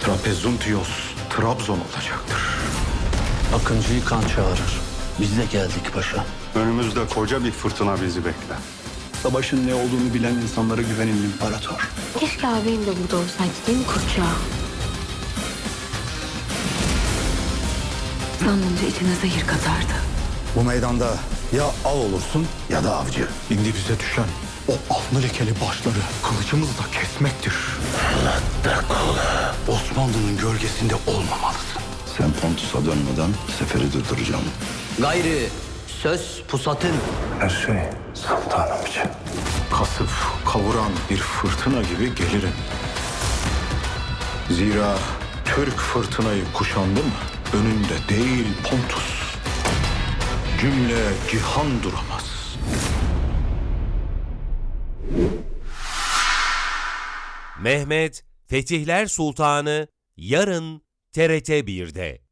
Trapezuntios Trabzon olacaktır. Akıncı'yı kan çağırır. Biz de geldik paşa. Önümüzde koca bir fırtına bizi bekler. Savaşın ne olduğunu bilen insanlara güvenin imparator. Keşke ağabeyim de burada olsaydı değil mi Kurtça? Sanınca içine zehir katardı. Bu meydanda ya av olursun ya da avcı. Şimdi bize düşen o alnı lekeli başları kılıcımızla kesmektir. Osmanlı'nın gölgesinde olmamalısın. Sen Pontus'a dönmeden seferi durduracağım. Gayrı söz pusatın. Her şey sultanım için. Kasıp kavuran bir fırtına gibi gelirim. Zira Türk fırtınayı kuşandı mı önünde değil Pontus. Cümle cihan duramaz. Mehmet Fetihler Sultanı yarın TRT 1'de.